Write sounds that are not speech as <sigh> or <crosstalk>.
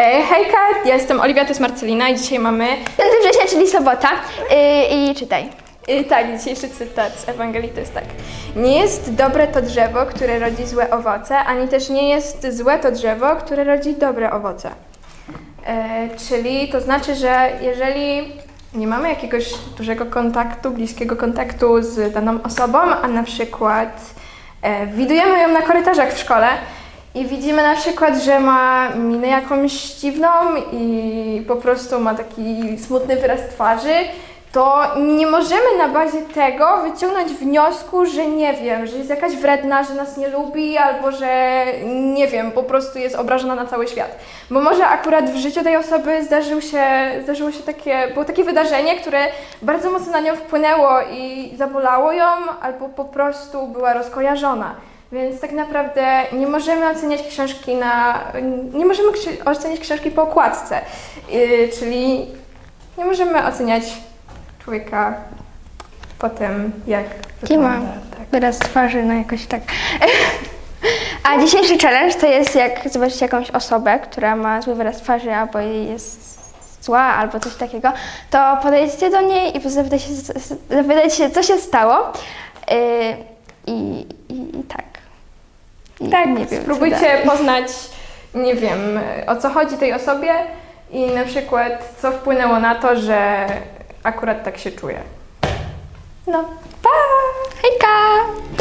E, hejka, ja jestem Oliwia, to jest Marcelina i dzisiaj mamy... 5 września, czyli sobota. Yy, I czytaj. E, tak, dzisiejszy cytat z Ewangelii to jest tak. Nie jest dobre to drzewo, które rodzi złe owoce, ani też nie jest złe to drzewo, które rodzi dobre owoce. E, czyli to znaczy, że jeżeli nie mamy jakiegoś dużego kontaktu, bliskiego kontaktu z daną osobą, a na przykład e, widujemy ją na korytarzach w szkole i widzimy na przykład, że ma minę jakąś dziwną i po prostu ma taki smutny wyraz twarzy, to nie możemy na bazie tego wyciągnąć wniosku, że nie wiem, że jest jakaś wredna, że nas nie lubi, albo że nie wiem, po prostu jest obrażona na cały świat. Bo może akurat w życiu tej osoby zdarzył się, zdarzyło się takie, było takie wydarzenie, które bardzo mocno na nią wpłynęło i zabolało ją, albo po prostu była rozkojarzona. Więc tak naprawdę nie możemy oceniać książki na. Nie możemy oceniać książki po okładce. Yy, czyli nie możemy oceniać człowieka po tym, jak Nie. Tak. wyraz twarzy, no jakoś tak. <laughs> A dzisiejszy challenge to jest jak zobaczycie jakąś osobę, która ma zły wyraz twarzy albo jest zła albo coś takiego, to podejdźcie do niej i zapytajcie się, zapytajcie co się stało. Yy. I tak, tak, nie wiem. Spróbujcie poznać, nie wiem, o co chodzi tej osobie i na przykład co wpłynęło na to, że akurat tak się czuję. No, pa! Hejka!